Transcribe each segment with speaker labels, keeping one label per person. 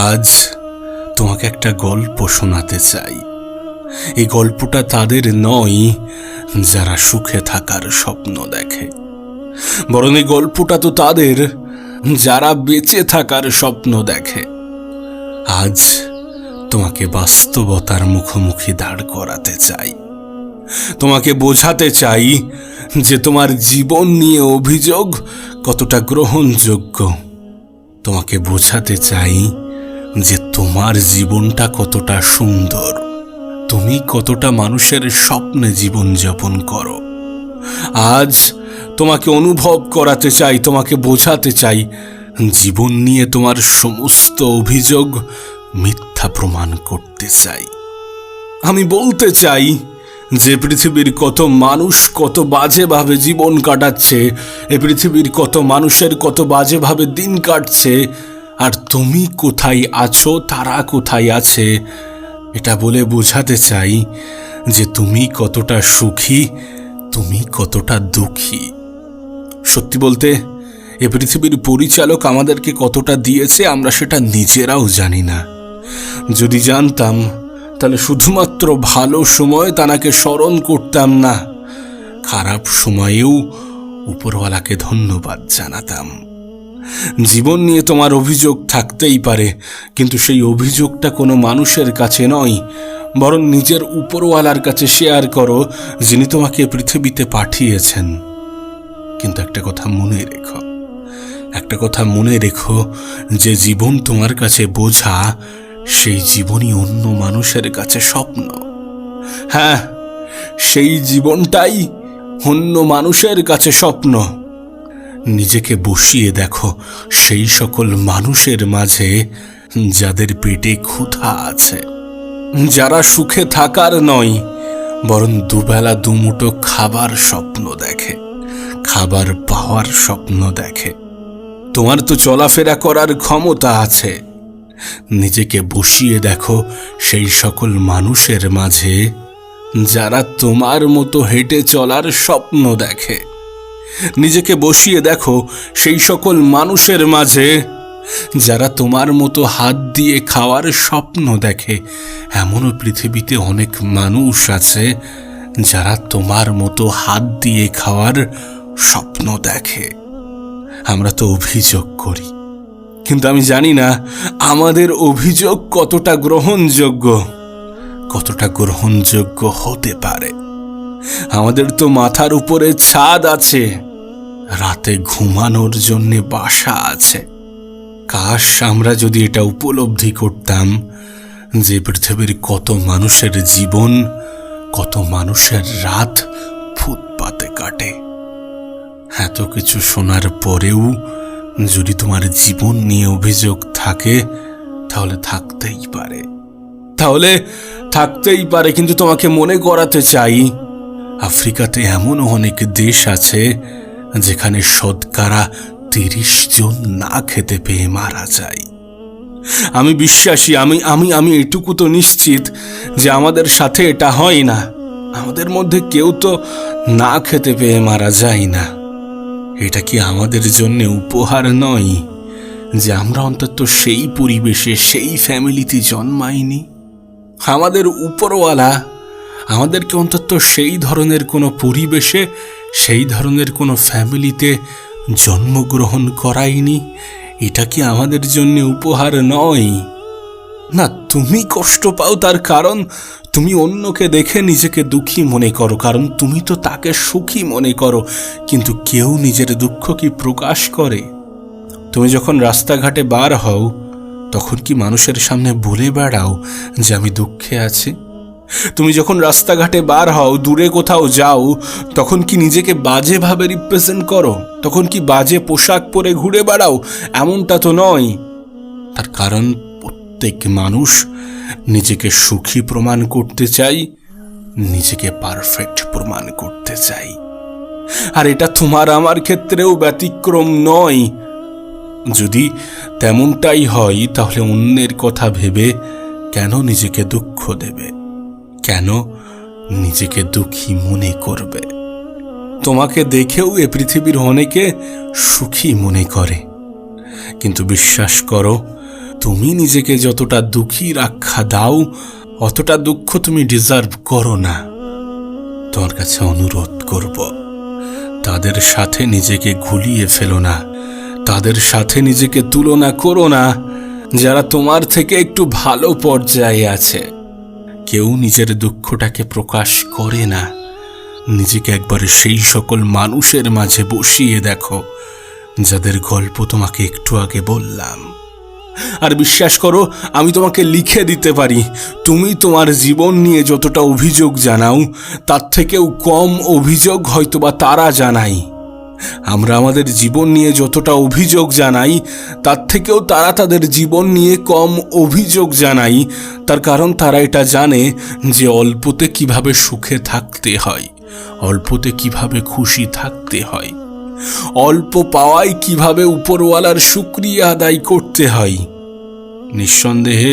Speaker 1: আজ তোমাকে একটা গল্প শোনাতে চাই। এই গল্পটা তাদের নয়, যারা সুখে থাকার স্বপ্ন দেখে। বরং এই গল্পটা তো তাদের, যারা বেঁচে থাকার স্বপ্ন দেখে। আজ তোমাকে বাস্তবতার মুখোমুখি দাঁড় করাতে চাই। তোমাকে বোঝাতে চাই যে তোমার জীবন নিয়ে অভিযোগ কতটা গ্রহণযোগ্য। তোমাকে বোঝাতে চাই যে তোমার জীবনটা কতটা সুন্দর, তুমি কতটা মানুষের স্বপ্নে জীবনযাপন করো। আজ তোমাকে অনুভব করাতে চাই, তোমাকে বোঝাতে চাই, জীবন নিয়ে তোমার সমস্ত অভিযোগ মিথ্যা প্রমাণ করতে চাই। আমি বলতে চাই যে পৃথিবীর কত মানুষ কত বাজেভাবে জীবন কাটাচ্ছে, এ পৃথিবীর কত মানুষের কত বাজেভাবে দিন কাটছে আর তুমি কোথায় আছো, তারা কোথায় আছে, এটা বলে বোঝাতে চাই যে তুমি কতটা সুখী, তুমি কতটা দুঃখী। সত্যি বলতে, এ পৃথিবীর পরিচালক আমাদেরকে কতটা দিয়েছে আমরা সেটা নিজেরাও জানি না। যদি জানতাম, তাহলে শুধুমাত্র ভালো সময় তানাকে স্মরণ করতাম না, খারাপ সময়েও উপরওয়ালাকে ধন্যবাদ জানাতাম। জীবন নিয়ে তোমার অভিযোগ থাকতেই পারে, কিন্তু সেই অভিযোগটা কোনো মানুষের কাছে নয়, বরং নিজের উপরওয়ালার কাছে শেয়ার করো যিনি তোমাকে পৃথিবীতে পাঠিয়েছেন। কিন্তু একটা কথা মনে রেখো, একটা কথা মনে রেখো, যে জীবন তোমার কাছে বোঝা সেই জীবনই অন্য মানুষের কাছে স্বপ্ন। হ্যাঁ সেই জীবনটাই অন্য মানুষের কাছে স্বপ্ন। নিজেকে বসিয়ে দেখো সেই সকল মানুষের মাঝে যাদের পেটে ক্ষুধা আছে। যারা সুখে থাকার নয়, বরং দুবেলা দুমুটো খাবার স্বপ্ন দেখে, খাবার পাওয়ার স্বপ্ন দেখে। তোমার তো চলাফেরা করার ক্ষমতা আছে। নিজেকে বসিয়ে দেখো সেই সকল মানুষের মাঝে, যারা তোমার মতো হেঁটে চলার স্বপ্ন দেখে। নিজেকে বসিয়ে দেখো সেই সকল মানুষের মাঝে, যারা তোমার মতো হাত দিয়ে খাওয়ার স্বপ্ন দেখে। এমনও পৃথিবীতে অনেক মানুষ আছে, যারা তোমার মতো হাত দিয়ে খাওয়ার স্বপ্ন দেখে। আমরা তো অভিযোগ করি, কিন্তু আমি জানি না আমাদের অভিযোগ কতটা গ্রহণযোগ্য কতটা গ্রহণযোগ্য হতে পারে। আমাদের তো মাথার উপরে ছাদ আছে। রাতে ঘুমানোর জন্যে বাসা আছে। কাশ, আমরা যদি এটা উপলব্ধি করতাম যে পৃথিবীর কত মানুষের জীবন, কত মানুষের রাত ফুটপাতে কাটে। এত কিছু শোনার পরেও যদি তোমার জীবন নিয়ে অভিযোগ থাকে, তাহলে থাকতেই পারে। তাহলে থাকতেই পারে, কিন্তু তোমাকে মনে করাতে চাই আফ্রিকাতে এমনও অনেক দেশ আছে যেখানে শতকরা তিরিশ জন না খেতে পেয়ে মারা যায়। আমি বিশ্বাসী, আমি আমি আমি এটুকু তো নিশ্চিত যে আমাদের সাথে এটা হয় না। আমাদের মধ্যে কেউ তো না খেতে পেয়ে মারা যায় না। এটা কি আমাদের জন্য উপহার নয় যে আমরা অন্তত সেই পরিবেশে, সেই ফ্যামিলিতে জন্মাইনি? আমাদের উপরওয়ালা আমাদেরকে অন্তত সেই ধরনের কোনো পরিবেশে, সেই ধরনের কোনো ফ্যামিলিতে জন্মগ্রহণ করায়নি। এটা কি আমাদের জন্য উপহার নয়? না, তুমি কষ্ট পাও তার কারণ তুমি অন্যকে দেখে নিজেকে দুঃখী মনে করো, কারণ তুমি তো তাকে সুখী মনে করো, কিন্তু কেউ নিজের দুঃখ কি প্রকাশ করে? তুমি যখন রাস্তাঘাটে বার হও, তখন কি মানুষের সামনে বলে বেড়াও যে আমি দুঃখে আছি? তুমি যখন রাস্তাঘাটে বার হও, দূরে কোথাও যাও, তখন কি নিজেকে বাজেভাবে রিপ্রেজেন্ট করো? তখন কি বাজে পোশাক পরে ঘুরে বেড়াও? এমনটা তো নয়। তার কারণ, প্রত্যেক মানুষ নিজেকে সুখী প্রমাণ করতে চাই, নিজেকে পারফেক্ট প্রমাণ করতে চাই। আর এটা তোমার আমার ক্ষেত্রেও ব্যতিক্রম নয়। যদি তেমনটাই হয়, তাহলে অন্যের কথা ভেবে কেন নিজেকে দুঃখ দেবে? কেন নিজেকে দুঃখী মনে করবে? তোমাকে দেখেও এ পৃথিবীর অনেকে সুখী মনে করে। কিন্তু বিশ্বাস করো, তুমি নিজেকে যতটা দুঃখী রাখা দাও, অতটা দুঃখ তুমি ডিজার্ভ করো না। তোমার কাছে অনুরোধ করব, তাদের সাথে নিজেকে ঘুলিয়ে ফেলো না, তাদের সাথে নিজেকে তুলনা করো না, যারা তোমার থেকে একটু ভালো পর্যায়ে আছে। কেউ নিজের দুঃখটাকে প্রকাশ করে না। নিজেকে একবার সেই সকল মানুষের মাঝে বসিয়ে দেখো, যাদের গল্প তোমাকে একটু আগে বললাম। আর বিশ্বাস করো, আমি তোমাকে লিখে দিতে পারি। তুমি তোমার জীবন নিয়ে যতটা অভিযোগ জানাও, তার থেকেও কম অভিযোগ হয়তোবা তারা জানাই আমরা আমাদের জীবন নিয়ে যতটা অভিযোগ জানাই, তার থেকেও তারা তাদের জীবন নিয়ে কম অভিযোগ জানাই তার কারণ তারা এটা জানে যে অল্পতে কীভাবে সুখে থাকতে হয়, অল্পতে কীভাবে খুশি থাকতে হয়, অল্প পাওয়ায় কীভাবে উপরওয়ালার শুক্রিয়া আদায় করতে হয়। নিঃসন্দেহে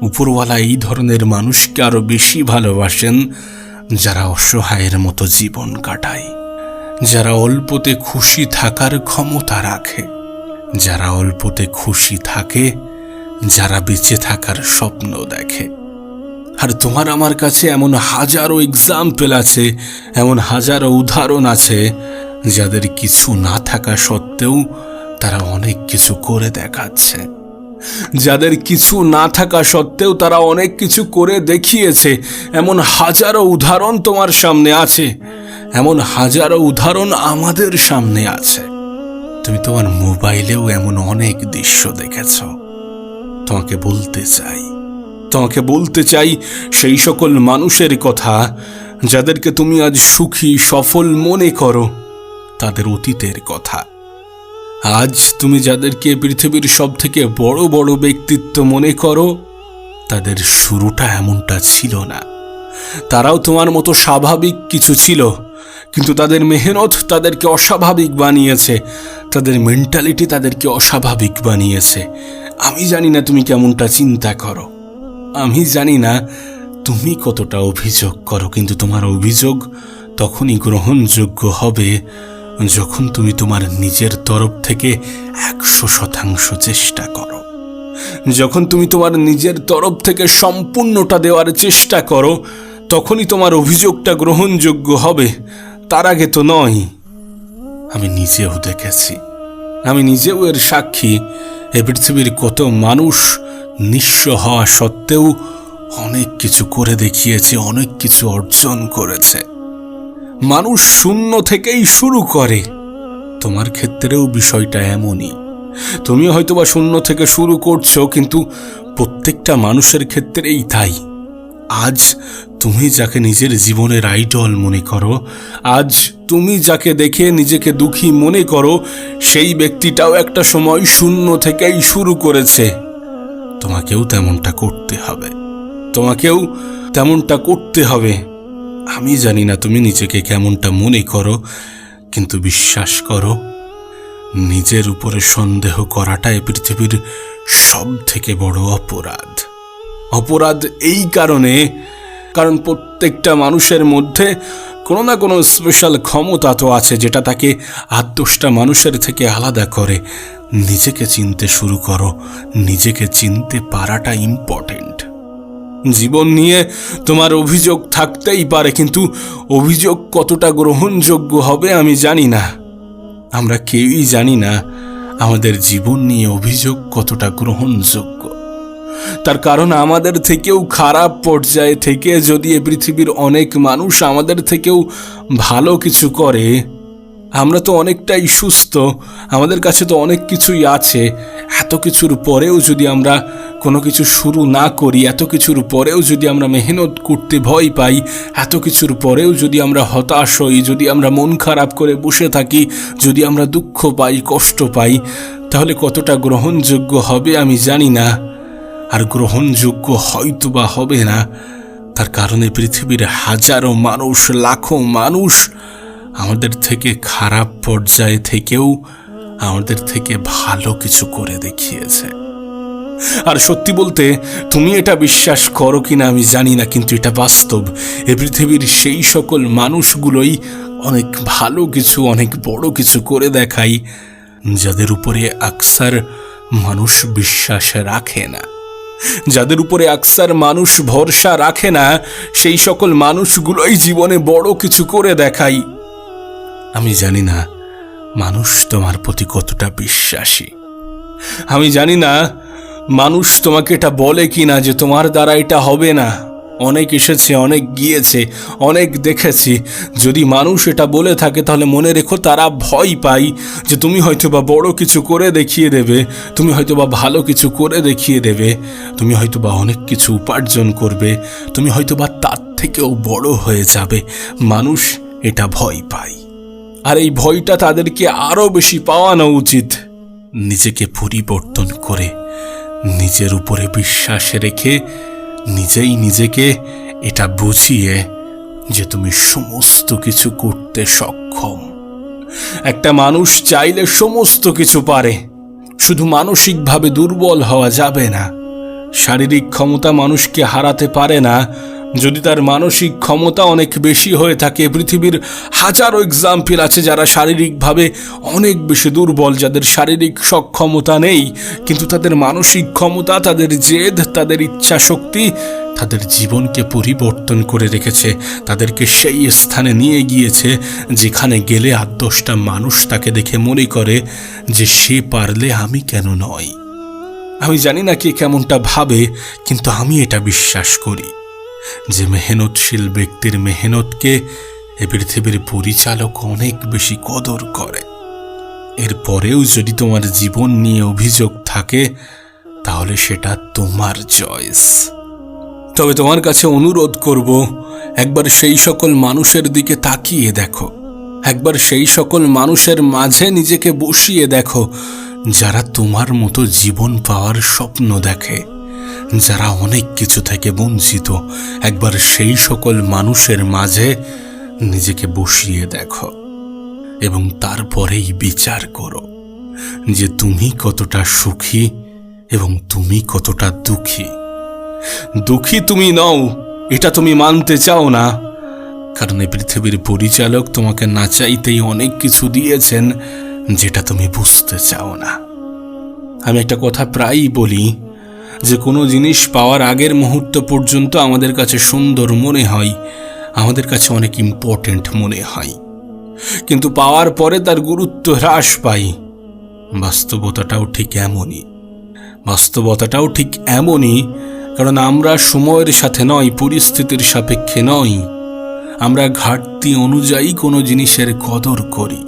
Speaker 1: উপরওয়ালা এই ধরনের মানুষকে আরও বেশি ভালোবাসেন যারা অসহায়ের মতো জীবন কাটায়, যারা অল্পতে খুশি থাকার ক্ষমতা রাখে। যারা অল্পতে খুশি থাকে, যারা বেঁচে থাকার স্বপ্ন দেখে। আর তোমার আমার কাছে এমন হাজারো এক্সাম্পল আছে, এমন হাজারো উদাহরণ আছে, যাদের কিছু না থাকা সত্ত্বেও তারা অনেক কিছু করে দেখাচ্ছে। যাদের কিছু না থাকা সত্ত্বেও তারা অনেক কিছু করে দেখিয়েছে, এমন হাজারো উদাহরণ তোমার সামনে আছে, এমন হাজারো উদাহরণ আমাদের সামনে আছে। তুমি তোমার মোবাইলেও এমন অনেক দৃশ্য দেখেছ। তোমাকে বলতে চাই, তোমাকে বলতে চাই সেই সকল মানুষের কথা যাদেরকে তুমি আজ সুখী, সফল মনে করো, তাদের অতীতের কথা। আজ তুমি যাদেরকে পৃথিবীর সব থেকে বড় বড় ব্যক্তিত্ব মনে করো, তাদের শুরুটা এমনটা ছিল না। তারাও তোমার মতো স্বাভাবিক কিছু ছিল। কিন্তু তাদের মেহনত তাদেরকে অস্বাভাবিক বানিয়েছে। তাদের মেন্টালিটি তাদেরকে অস্বাভাবিক বানিয়েছে। আমি জানি না তুমি কেমনটা চিন্তা করো। আমি জানি না তুমি কতটা অভিযোগ করো, কিন্তু তোমার অভিযোগ তখনই গ্রহণযোগ্য হবে যখন তুমি তোমার নিজের তরফ থেকে একশো শতাংশ চেষ্টা করো। যখন তুমি তোমার নিজের তরফ থেকে সম্পূর্ণটা দেওয়ার চেষ্টা করো, তখনই তোমার অভিযোগটা গ্রহণযোগ্য হবে। তার আগে তো নয়। আমি নিজেও দেখেছি। আমি নিজেও এর সাক্ষী। এ পৃথিবীর কত মানুষ নিঃস্ব হওয়া সত্ত্বেও অনেক কিছু করে দেখিয়েছে, অনেক কিছু অর্জন করেছে। মানুষ শূন্য থেকেই শুরু করে। তোমার ক্ষেত্রেও বিষয়টা এমনই। তুমি হয়তোবা শূন্য থেকে শুরু করছ, কিন্তু প্রত্যেকটা মানুষের ক্ষেত্রেই তাই। আজ তুমি যাকে নিজের জীবনের আইডল মনে করো, আজ তুমি যাকে দেখে নিজেকে দুঃখী মনে করো, সেই ব্যক্তিটাও একটা সময় শূন্য থেকেই শুরু করেছে। তোমাকেও তেমনটা করতে হবে। তোমাকেও তেমনটা করতে হবে। আমি জানি না তুমি নিজেকে কেমনটা মনে করো, কিন্তু বিশ্বাস করো, নিজের উপরে সন্দেহ করাটাই পৃথিবীর সব থেকে বড় অপরাধ। অপরাধ এই কারণে কারণ প্রত্যেকটা মানুষের মধ্যে কোনো না কোনো স্পেশাল ক্ষমতা তো আছে যেটা তাকে দশটা মানুষের থেকে আলাদা করে। নিজেকে চিনতে শুরু করো। নিজেকে চিনতে পারাটা ইম্পর্টেন্ট জীবন নিয়ে তোমার অভিযোগ থাকতেই পারে, কিন্তু অভিযোগ কতটা গ্রহণযোগ্য হবে আমি জানি না। আমরা কেউই জানি না। আমাদের জীবন নিয়ে অভিযোগ কতটা গ্রহণযোগ্য। তার কারণ আমাদের থেকেও খারাপ পর্যায়ে থেকে যদি এ পৃথিবীর অনেক মানুষ আমাদের থেকেও ভালো কিছু করে, আমরা তো অনেকটাই সুস্থ, আমাদের কাছে তো অনেক কিছুই আছে। এত কিছুর পরেও যদি আমরা কোনো কিছু শুরু না করি, এত কিছুর পরেও যদি আমরা মেহনত করতে ভয় পাই, এত কিছুর পরেও যদি আমরা হতাশ হই, যদি আমরা মন খারাপ করে বসে থাকি, যদি আমরা দুঃখ পাই, কষ্ট পাই, তাহলে কতটা গ্রহণযোগ্য হবে আমি জানি না। আর গ্রহণযোগ্য হয়তো বা হবে না। তার কারণে পৃথিবীর হাজারো মানুষ, লাখো মানুষ আমাদের থেকে খারাপ পর্যায়ে থেকেও আমাদের থেকে ভালো কিছু করে দেখিয়েছে। আর সত্যি বলতে, তুমি এটা বিশ্বাস করো কিনা আমি জানি না, কিন্তু এটা বাস্তব। এ পৃথিবীর সেই সকল মানুষগুলোই অনেক ভালো কিছু, অনেক বড় কিছু করে দেখাই যাদের উপরে আকসার মানুষ বিশ্বাস রাখে না। যাদের উপরে আকসার মানুষ ভরসা রাখে না, সেই সকল মানুষগুলোই জীবনে বড় কিছু করে দেখাই। আমি জানি না মানুষ তোমার প্রতি কতটা বিশ্বাসী। আমি জানি না মানুষ তোমাকে এটা বলে কি না যে তোমার দ্বারা এটা হবে না। অনেক এসেছে, অনেক গিয়েছে, অনেক দেখেছি। যদি মানুষ এটা বলে থাকে, তাহলে মনে রেখো তারা ভয় পাই যে তুমি হয়তো বা বড় কিছু করে দেখিয়ে দেবে, তুমি হয়তো বা ভালো কিছু করে দেখিয়ে দেবে, তুমি হয়তো বা অনেক কিছু উপার্জন করবে, তুমি হয়তো বা তার থেকেও বড় হয়ে যাবে। মানুষ এটা ভয় পায়। আর এই ভয়টা তাদেরকে আরও বেশি পাওয়ানো উচিত। নিজেকে পরিবর্তন করে, নিজের উপরে বিশ্বাস রেখে নিজেই নিজেকে এটা বুঝিয়ে যে তুমি সমস্ত কিছু করতে সক্ষম। একটা মানুষ চাইলে সমস্ত কিছু পারে, শুধু মানসিকভাবে দুর্বল হওয়া যাবে না। শারীরিক ক্ষমতা মানুষকে হারাতে পারে না যদি তার মানসিক ক্ষমতা অনেক বেশি হয়ে থাকে, পৃথিবীর হাজারো এক্সাম্পল আছে যারা শারীরিকভাবে অনেক বেশি দুর্বল, যাদের শারীরিক সক্ষমতা নেই, কিন্তু তাদের মানসিক ক্ষমতা, তাদের জেদ, তাদের ইচ্ছা শক্তি, তাদের জীবনকে পরিবর্তন করে রেখেছে, তাদেরকে সেই স্থানে নিয়ে গিয়েছে, যেখানে গেলে আট দশটা মানুষ তাকে দেখে মনে করে যে সে পারলে আমি কেন নয়। আমি জানি না কে কেমনটা ভাবে, কিন্তু আমি এটা বিশ্বাস করি। যে মেহনতশীল ব্যক্তির মেহনতকে এ পৃথিবীর পরিচালক অনেক বেশি কদর করে। এরপরেও যদি তোমার জীবন নিয়ে অভিযোগ থাকে, তাহলে সেটা তোমার চয়েস। তবে তোমার কাছে অনুরোধ করব, একবার সেই সকল মানুষের দিকে তাকিয়ে দেখো। একবার সেই সকল মানুষের মাঝে নিজেকে বসিয়ে দেখো, যারা তোমার মতো জীবন পাওয়ার স্বপ্ন দেখে। যারা অনেক কিছু থেকে বঞ্চিত, একবার সেই সকল মানুষের মাঝে নিজেকে বসিয়ে দেখো এবং তারপরেই বিচার করো যে তুমি কতটা সুখী এবং তুমি কতটা দুঃখী। দুঃখী তুমি নও, এটা তুমি মানতে চাও না। কারণ এই পৃথিবীর পরিচালক তোমাকে না চাইতেই অনেক কিছু দিয়েছেন, যেটা তুমি বুঝতে চাও না। আমি একটা কথা প্রায়ই বলি যে কোনো জিনিস পাওয়ার আগের মুহূর্ত পর্যন্ত আমাদের কাছে সুন্দর মনে হয়, আমাদের কাছে অনেক ইম্পর্ট্যান্ট মনে হয়। কিন্তু পাওয়ার পরে তার গুরুত্ব হ্রাস পাই। বাস্তবতাটাও ঠিক এমনই। বাস্তবতাটাও ঠিক এমনই, কারণ আমরা সময়ের সাথে নয়, পরিস্থিতির সাপেক্ষে নয়। আমরা ঘাটতি অনুযায়ী কোনো জিনিসের কদর করি।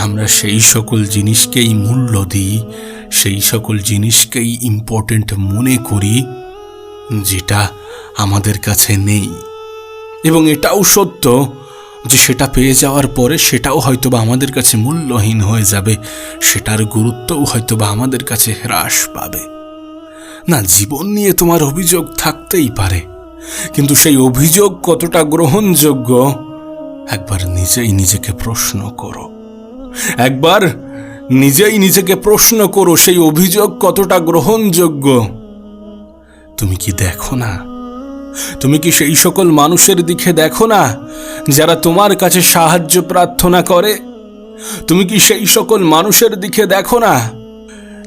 Speaker 1: আমরা সেই সকল জিনিসকেই মূল্য দিই, সেই সকল জিনিসকেই ইম্পর্ট্যান্ট মনে করি, যেটা আমাদের কাছে নেই। এবং এটাও সত্য যে সেটা পেয়ে যাওয়ার পরে সেটাও হয়তোবা আমাদের কাছে মূল্যহীন হয়ে যাবে, সেটার গুরুত্বও হয়তোবা আমাদের কাছে হ্রাস পাবে। না, জীবন নিয়ে তোমার অভিযোগ থাকতেই পারে, কিন্তু সেই অভিযোগ কতটা গ্রহণযোগ্য, একবার নিজেই নিজেকে প্রশ্ন করো। একবার নিজেই নিজেকে প্রশ্ন করো, সেই অভিযোগ কতটা গ্রহণযোগ্য? তুমি কি দেখো না? তুমি কি সেই সকল মানুষের দিকে দেখো না, যারা তোমার কাছে সাহায্য প্রার্থনা করে? তুমি কি সেই সকল মানুষের দিকে দেখো না,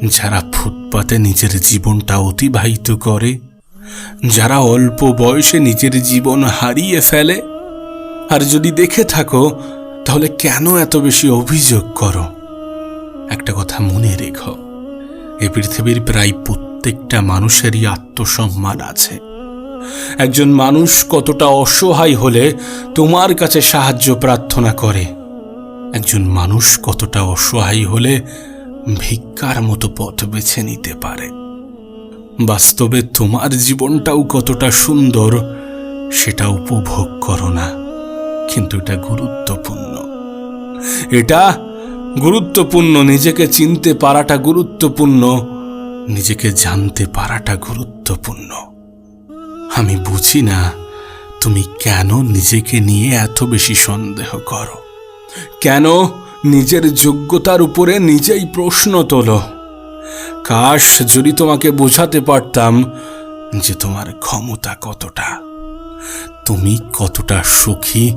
Speaker 1: যারা ফুটপাতে নিজের জীবনটা অতিবাহিত করে? যারা অল্প বয়সে নিজের জীবন হারিয়ে ফেলে? আর যদি দেখে থাকো তাহলে কেন এত বেশি অভিযোগ করো? একটা কথা মনে রেখো, এ পৃথিবীর প্রায় প্রত্যেকটা মানুষেরই আত্মসম্মান আছে। একজন মানুষ কতটা অসহায় হলে তোমার কাছে সাহায্য প্রার্থনা করে। একজন মানুষ কতটা অসহায় হলে ভিক্ষার মতো পথ বেছে নিতে পারে। বাস্তবে তোমার জীবনটাও কতটা সুন্দর, সেটা উপভোগ করো না। কিন্তু এটা গুরুত্বপূর্ণ। এটা গুরুত্বপূর্ণ, নিজেকে চিনতে পারাটা গুরুত্বপূর্ণ, নিজেকে জানতে পারাটা গুরুত্বপূর্ণ। আমি বুঝি না তুমি কেন নিজেকে নিয়ে এত বেশি সন্দেহ করো? কেন নিজের যোগ্যতার উপরে নিজেই প্রশ্ন তোলো? কাশ, যদি তোমাকে বোঝাতে পারতাম যে তোমার ক্ষমতা কতটা তুমি কতটা সুখী,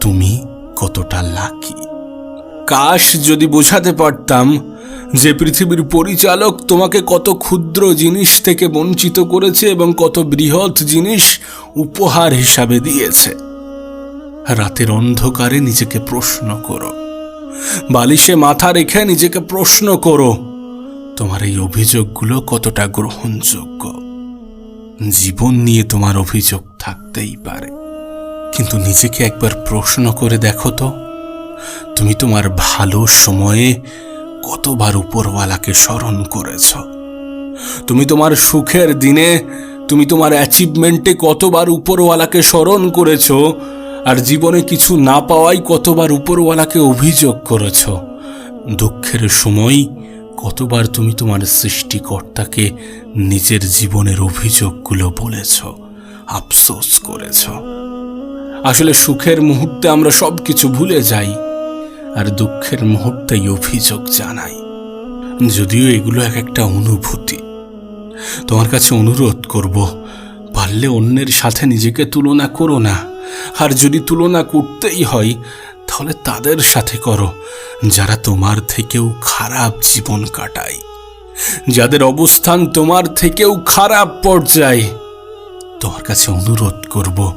Speaker 1: তুমি কতটা লাকি। কাশ, যদি বোঝাতে পারতাম যে পৃথিবীর পরিচালক তোমাকে কত ক্ষুদ্র জিনিস থেকে বঞ্চিত করেছে এবং কত বৃহৎ জিনিস উপহার হিসাবে দিয়েছে। রাতের অন্ধকারে নিজেকে প্রশ্ন করো। বালিশে মাথা রেখে নিজেকে প্রশ্ন করো, তোমার এই অভিযোগগুলো কতটা গ্রহণযোগ্য? জীবন নিয়ে তোমার অভিযোগ থাকতেই পারে। কিন্তু নিজেকে একবার প্রশ্ন করে দেখো তো, তুমি তোমার ভালো সময়ে কতবার উপরওয়ালাকে স্মরণ করেছ? তুমি তোমার সুখের দিনে, তুমি তোমার অ্যাচিভমেন্টে কতবার উপরওয়ালাকে স্মরণ করেছ? আর জীবনে কিছু না পাওয়াই কতবার উপরওয়ালাকে অভিযোগ করেছ? দুঃখের সময় কতবার তুমি তোমার সৃষ্টিকর্তাকে নিজের জীবনের অভিযোগগুলো বলেছ, আফসোস করেছ। আসলে সুখের মুহূর্তে আমরা সব কিছু ভুলে যাই, আর দুঃখের মুহূর্তেই অভিযোগ জানাই। যদিও এগুলো এক একটা অনুভূতি। তোমার কাছে অনুরোধ করব, পারলে অন্যের সাথে নিজেকে তুলনা করো না। আর যদি তুলনা করতেই হয়, তাহলে তাদের সাথে করো, যারা তোমার থেকেও খারাপ জীবন কাটায়। যাদের অবস্থান তোমার থেকেও খারাপ পর্যায়ে। তোমার কাছে অনুরোধ করব,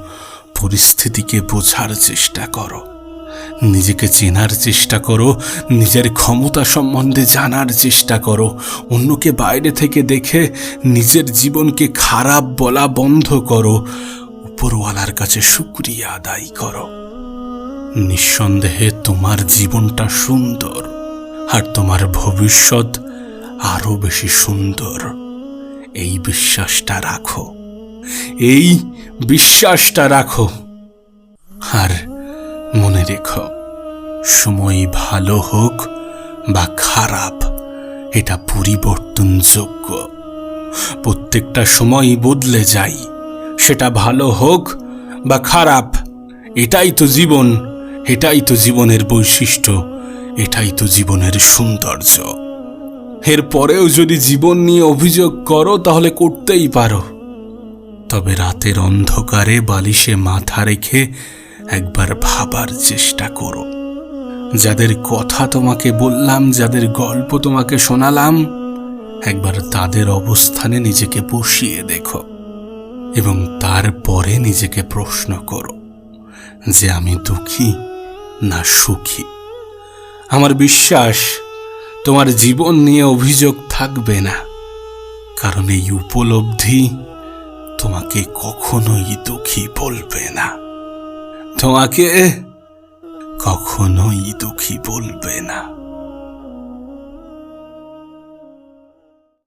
Speaker 1: পরিস্থিতিকে বোঝার চেষ্টা করো। নিজেকে চেনার চেষ্টা করো, নিজের ক্ষমতা সম্বন্ধে জানার চেষ্টা করো। অন্যকে বাইরে থেকে দেখে নিজের জীবনকে খারাপ বলা বন্ধ করো। উপরওয়ালার কাছে শুক্রিয়া আদায় করো। নিঃসন্দেহে তোমার জীবনটা সুন্দর আর তোমার ভবিষ্যৎ আরও বেশি সুন্দর। এই বিশ্বাসটা রাখো। এই বিশ্বাসটা রাখো। আর মনে রেখো, সময় ভালো হোক বা খারাপ, এটা পরিবর্তনযোগ্য। প্রত্যেকটা সময় বদলে যায় সেটা ভালো হোক বা খারাপ, এটাই তো জীবন, এটাই তো জীবনের বৈশিষ্ট্য, এটাই তো জীবনের সৌন্দর্য। এর পরেও যদি জীবন নিয়ে অভিযোগ করো, তাহলে করতেই পারো। তবে রাতের অন্ধকারে বালিশে মাথা রেখে একবার ভাবার চেষ্টা করো। যাদের কথা তোমাকে বললাম, যাদের গল্প তোমাকে শোনালাম, একবার তাদের অবস্থানে নিজেকে বসিয়ে দেখো। এবং তারপরে নিজেকে প্রশ্ন করো যে আমি দুঃখী না সুখী? আমার বিশ্বাস, তোমার জীবন নিয়ে অভিযোগ থাকবে না, কারণ এই উপলব্ধি তোমাকে কখনোই দুঃখী বলবে না। তোমাকে কখনোই দুঃখী বলবে না।